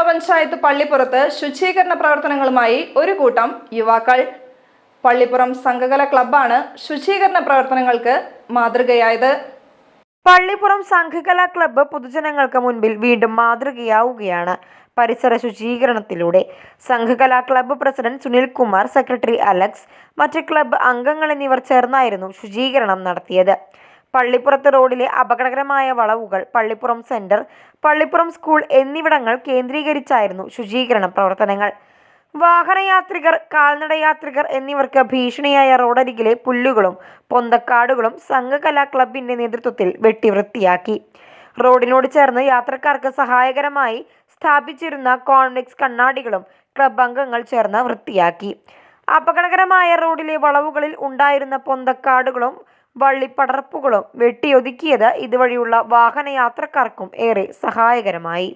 ഗ്രാമപഞ്ചായത്ത് പള്ളിപ്പുറത്ത് ശുചീകരണ പ്രവർത്തനങ്ങളുമായി ഒരു കൂട്ടം യുവാക്കൾ. പള്ളിപ്പുറം സംഘകല ക്ലബ്ബാണ് ശുചീകരണ പ്രവർത്തനങ്ങൾക്ക് മാതൃകയായത്. പള്ളിപ്പുറം സംഘകലാ ക്ലബ്ബ് പൊതുജനങ്ങൾക്ക് മുൻപിൽ വീണ്ടും മാതൃകയാവുകയാണ്. പരിസര ശുചീകരണത്തിലൂടെ Sanghakala club president Sunil Kumar secretary Alex മറ്റ് ക്ലബ്ബ് അംഗങ്ങൾ എന്നിവർ ചേർന്നായിരുന്നു ശുചീകരണം നടത്തിയത്. പള്ളിപ്പുറത്ത് റോഡിലെ അപകടകരമായ വളവുകൾ പള്ളിപ്പുറം സെന്റർ പള്ളിപ്പുറം സ്കൂൾ എന്നിവിടങ്ങൾ കേന്ദ്രീകരിച്ചായിരുന്നു ശുചീകരണ പ്രവർത്തനങ്ങൾ. വാഹനയാത്രികർ കാൽനടയാത്രികർ എന്നിവർക്ക് ഭീഷണിയായ റോഡരികിലെ പുല്ലുകളും പൊന്തക്കാടുകളും സംഘകലാ ക്ലബിന്റെ നേതൃത്വത്തിൽ വെട്ടിവൃത്തിയാക്കി. റോഡിനോട് ചേർന്ന് യാത്രക്കാർക്ക് സഹായകരമായി സ്ഥാപിച്ചിരുന്ന കോൺവെക്സ് കണ്ണാടികളും ക്ലബ് അംഗങ്ങൾ ചേർന്ന് വൃത്തിയാക്കി. അപകടകരമായ റോഡിലെ വളവുകളിൽ ഉണ്ടായിരുന്ന പൊന്തക്കാടുകളും വള്ളിപ്പടർപ്പുകളും വെട്ടിയൊതുക്കിയത് ഇതുവഴിയുള്ള വാഹനയാത്രക്കാർക്കും ഏറെ സഹായകരമായി.